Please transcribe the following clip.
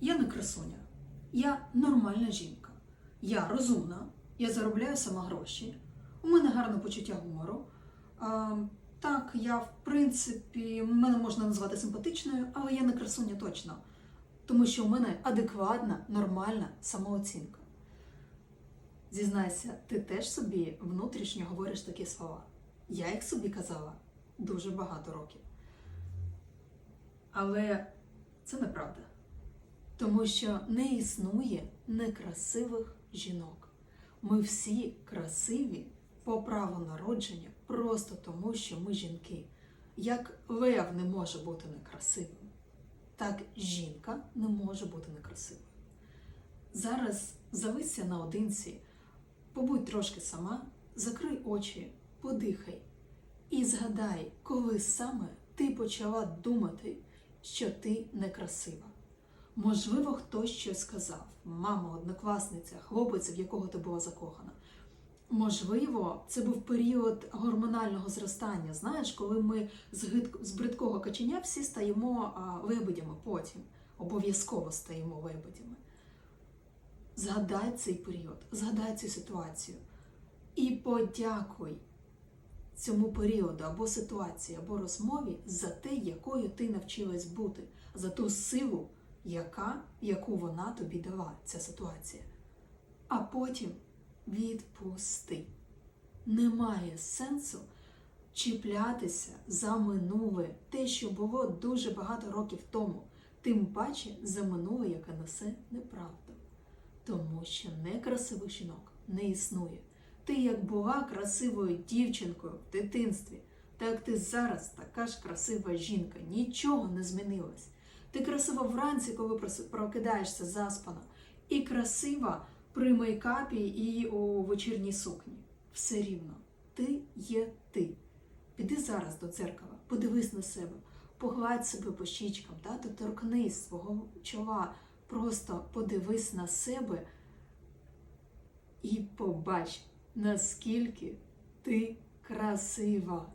Я не красуня, я нормальна жінка. Я розумна, я заробляю сама гроші, у мене гарне почуття гумору. А, так, я в принципі, мене можна назвати симпатичною, але я не красуня точно. Тому що у мене адекватна, нормальна самооцінка. Зізнайся, ти теж собі внутрішньо говориш такі слова. Я їх собі казала дуже багато років. Але це неправда. Тому що не існує некрасивих жінок. Ми всі красиві по праву народження, просто тому, що ми жінки. Як лев не може бути некрасивим, так жінка не може бути некрасивою. Зараз завися наодинці, побудь трошки сама, закрий очі, подихай і згадай, коли саме ти почала думати, що ти некрасива. Можливо, хтось щось сказав, мама, однокласниця, хлопець, в якого ти була закохана. Можливо, це був період гормонального зростання. Знаєш, коли ми з, бридкого каченя всі стаємо лебедями потім, обов'язково стаємо лебедями. Згадай цей період, згадай цю ситуацію і подякуй цьому періоду або ситуації, або розмові за те, якою ти навчилась бути, за ту силу, яка, яку вона тобі дала, ця ситуація. А потім відпусти. Немає сенсу чіплятися за минуле, те, що було дуже багато років тому, тим паче за минуле, яке несе неправду. Тому що некрасивих жінок не існує. Ти як була красивою дівчинкою в дитинстві, так ти зараз така ж красива жінка, нічого не змінилось. Ти красива вранці, коли прокидаєшся заспана, і красива при мейкапі і у вечірній сукні. Все рівно. Ти є ти. Піди зараз до дзеркала, подивись на себе, погладь себе по щічкам, та, торкнись свого чола, просто подивись на себе і побач, наскільки ти красива.